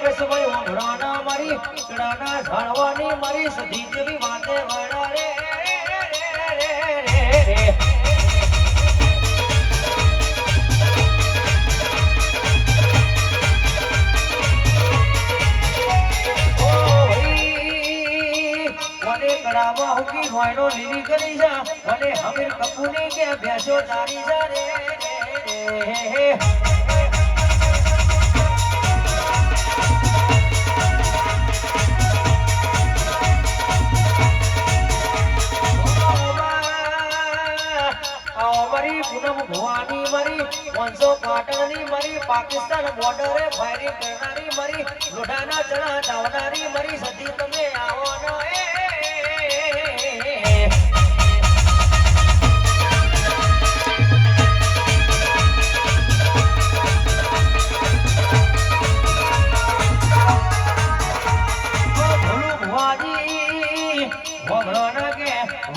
કસભાઈ ઓઢણાના મારી પીડાના ઝાડવાની મારી કરી જા અને હમીર કપૂરની કે ભેસો તારી જા રે રે, રે, મારી પૂનમ ભવાની મરી વંશો પાટણની મરી, પાકિસ્તાન બોર્ડરે ફાયરિંગ કરનારી મરી, લોઢાના ચણા ચાવનારી મરી સદી તમે આવો ન.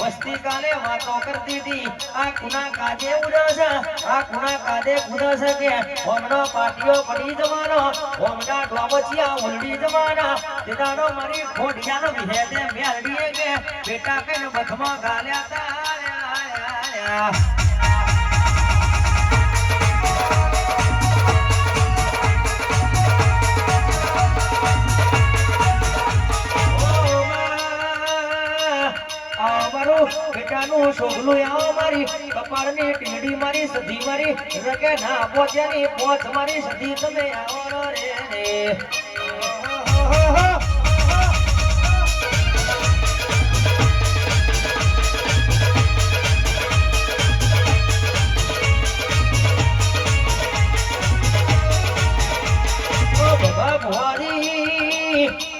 વસ્તી કાલે વાતો કરતી હતી. આ કુના કાજે ઉડશે? આ કુના કાજે ઉડશે કે હોમનો પાટીઓ પડી જવાનો? હોમના ડોબચિયા ઉલડી જવાના? દીદાનો મારી ખોડિયાનો વિહેદે મેલડીએ કે, બેટા કે બથમાં ગાલ્યા તા મારું બેટાનું સોગલું આવો મારી, કપાળની ટીડી મારી, સધી મારી, રકે ના પહોંચ્યાની પોચ મારી, સધી તમે આવો રે.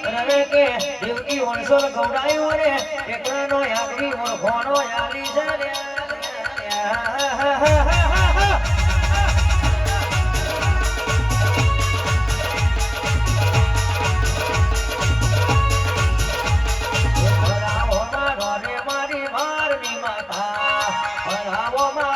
રવે કે દેવકી ઓણસો ગૌડાયો રે એકડાનો યાગની ઓળખોનો યાલી જાર્યા મારી મારની માતા ભરાવો માં